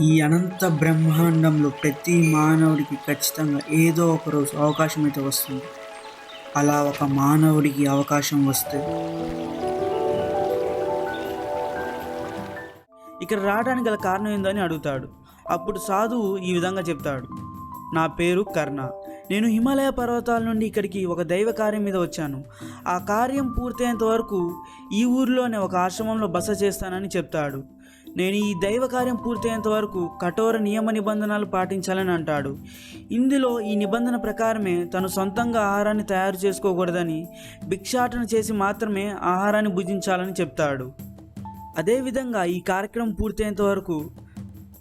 ఈ అనంత బ్రహ్మాండంలో ప్రతి మానవుడికి ఖచ్చితంగా ఏదో ఒక రోజు అవకాశం అయితే వస్తుంది. అలా ఒక మానవుడికి అవకాశం వస్తే. ఇక్కడ రావడానికి గల కారణం ఏందని అడుగుతాడు. అప్పుడు సాధువు ఈ విధంగా చెప్తాడు. నా పేరు కర్ణ. నేను హిమాలయ పర్వతాల నుండి ఇక్కడికి ఒక దైవ కార్యం మీద వచ్చాను. ఆ కార్యం పూర్తయ్యేంత వరకు ఈ ఊరిలోనే ఒక ఆశ్రమంలో బస చేస్తానని చెప్తాడు. నేను ఈ దైవ కార్యం పూర్తయ్యేంత వరకు కఠోర నియమ నిబంధనలు పాటించాలని అంటాడు. ఇందులో ఈ నిబంధన ప్రకారమే తను సొంతంగా ఆహారాన్ని తయారు చేసుకోకూడదని భిక్షాటన చేసి మాత్రమే ఆహారాన్ని భుజించాలని చెప్తాడు. అదేవిధంగా ఈ కార్యక్రమం పూర్తయ్యేంత వరకు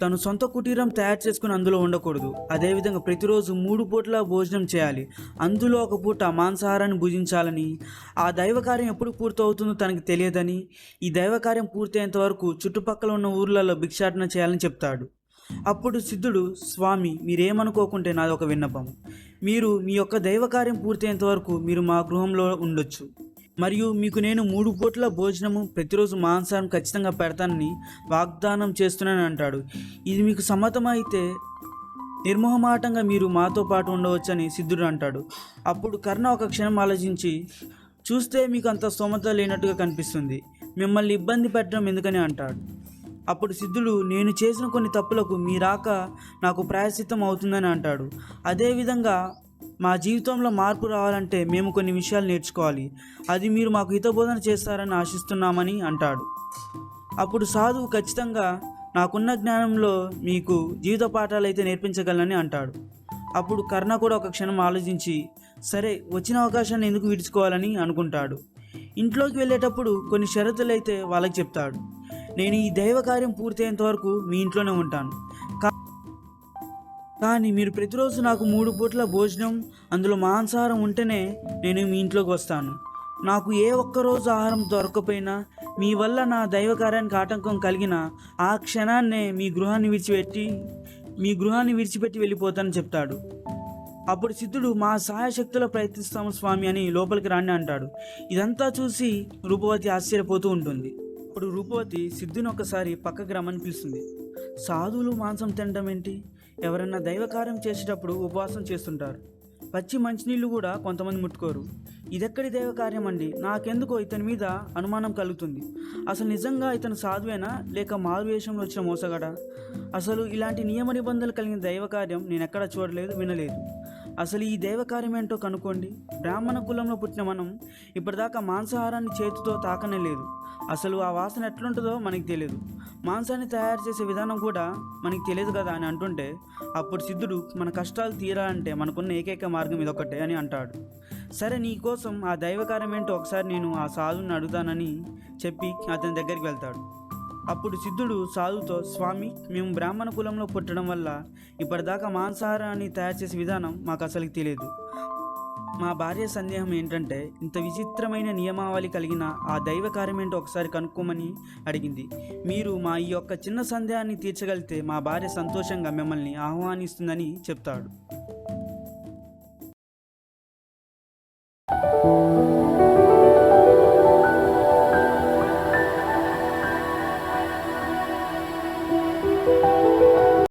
తను సొంత కుటీరం తయారు చేసుకుని అందులో ఉండకూడదు. అదేవిధంగా ప్రతిరోజు మూడు పూట్ల భోజనం చేయాలి. అందులో ఒక పూట మాంసాహారాన్ని భుజించాలని. ఆ దైవ కార్యం ఎప్పుడు పూర్తవుతుందో తనకి తెలియదని. ఈ దైవ కార్యం పూర్తయ్యేంత వరకు చుట్టుపక్కల ఉన్న ఊర్లలో భిక్షాటన చేయాలని చెప్తాడు. అప్పుడు సిద్ధుడు స్వామి మీరేమనుకోకుంటే నాది ఒక విన్నపం. మీరు మీ యొక్క దైవ కార్యం పూర్తయ్యేంత వరకు మీరు మా గృహంలో ఉండొచ్చు. మరియు మీకు నేను మూడు పూట్ల భోజనము ప్రతిరోజు మాంసాహారం ఖచ్చితంగా పెడతానని వాగ్దానం చేస్తున్నాను అంటాడు. ఇది మీకు సమ్మతమైతే నిర్మోహమాటంగా మీరు మాతో పాటు ఉండవచ్చని సిద్ధుడు అంటాడు. అప్పుడు కర్ణ ఒక క్షణం ఆలోచించి చూస్తే మీకు అంత స్తోమత లేనట్టుగా కనిపిస్తుంది. మిమ్మల్ని ఇబ్బంది పెట్టడం ఎందుకని? అంటాడు. అప్పుడు సిద్ధుడు నేను చేసిన కొన్ని తప్పులకు మీ రాక నాకు ప్రాయశ్చిత్తం అవుతుందని అంటాడు. అదేవిధంగా మా జీవితంలో మార్పు రావాలంటే మేము కొన్ని విషయాలు నేర్చుకోవాలి. అది మీరు మాకు హితబోధన చేస్తారని ఆశిస్తున్నామని అంటాడు. అప్పుడు సాధువు ఖచ్చితంగా నాకున్న జ్ఞానంలో మీకు జీవిత పాఠాలు అయితే నేర్పించగలనని అంటాడు. అప్పుడు కర్ణ కూడా ఒక క్షణం ఆలోచించి సరే వచ్చిన అవకాశాన్ని ఎందుకు విడుచుకోవాలని అనుకుంటాడు. ఇంట్లోకి వెళ్ళేటప్పుడు కొన్ని షరతులు అయితే వాళ్ళకి చెప్తాడు. నేను ఈ దైవ కార్యం పూర్తయ్యేంత వరకు మీ ఇంట్లోనే ఉంటాను. కానీ మీరు ప్రతిరోజు నాకు మూడు పూట్ల భోజనం అందులో మాంసాహారం ఉంటేనే నేను మీ ఇంట్లోకి వస్తాను. నాకు ఏ ఒక్క రోజు ఆహారం దొరకపోయినా మీ వల్ల నా దైవ కార్యానికి ఆటంకం కలిగిన ఆ క్షణాన్నే మీ గృహాన్ని విడిచిపెట్టి మీ గృహాన్ని విడిచిపెట్టి వెళ్ళిపోతానని చెప్తాడు. అప్పుడు సిద్ధుడు మా సహాయశక్తుల ప్రయత్నిస్తాము స్వామి అని లోపలికి రాండి అంటాడు. ఇదంతా చూసి రూపవతి ఆశ్చర్యపోతూ ఉంటుంది. అప్పుడు రూపవతి సిద్ధుని ఒకసారి పక్కకి రమ్మని పిలుస్తుంది. సాధువులు మాంసం తినడం ఏంటి? ఎవరైనా దైవకార్యం చేసేటప్పుడు ఉపవాసం చేస్తుంటారు. పచ్చి మంచినీళ్ళు కూడా కొంతమంది ముట్టుకోరు. ఇదెక్కడి దైవకార్యం అండి? నాకెందుకో ఇతని మీద అనుమానం కలుగుతుంది. అసలు నిజంగా ఇతను సాధువేనా? లేక మారువేషంలో వచ్చిన మోసగాడా? అసలు ఇలాంటి నియమ నిబంధనలు కలిగిన దైవకార్యం నేను ఎక్కడా చూడలేదు వినలేదు. అసలు ఈ దైవకార్యం ఏంటో కనుక్కోండి. బ్రాహ్మణ కులంలో పుట్టిన మనం ఇప్పటిదాకా మాంసాహారాన్ని చేతితో తాకనే లేదు. అసలు ఆ వాసన ఎట్లుంటుందో మనకి తెలియదు మాంసాన్ని తయారు చేసే విధానం కూడా మనకి తెలియదు కదా అని అంటుంటే అప్పుడు సిద్ధుడు మన కష్టాలు తీరాలంటే మనకున్న ఏకైక మార్గం ఇదొకటే అని అంటాడు. సరే నీ కోసం ఆ దైవకార్యం ఏంటో ఒకసారి నేను ఆ సాధుని అడుగుతానని చెప్పి అతని దగ్గరికి వెళ్తాడు. అప్పుడు సిద్ధుడు సాధుతో స్వామి మేము బ్రాహ్మణ కులంలో పుట్టడం వల్ల ఇప్పటిదాకా మాంసాహారాన్ని తయారు చేసే విధానం మాకు అసలు తెలియదు. మా భార్య సందేహం ఏంటంటే ఇంత విచిత్రమైన నియమావళి కలిగిన ఆ దైవ కార్యమేంటో ఒకసారి కనుక్కోమని అడిగింది. మీరు మా ఈ యొక్క చిన్న సందేహాన్ని తీర్చగలిగితే మా భార్య సంతోషంగా మిమ్మల్ని ఆహ్వానిస్తుందని చెప్తాడు.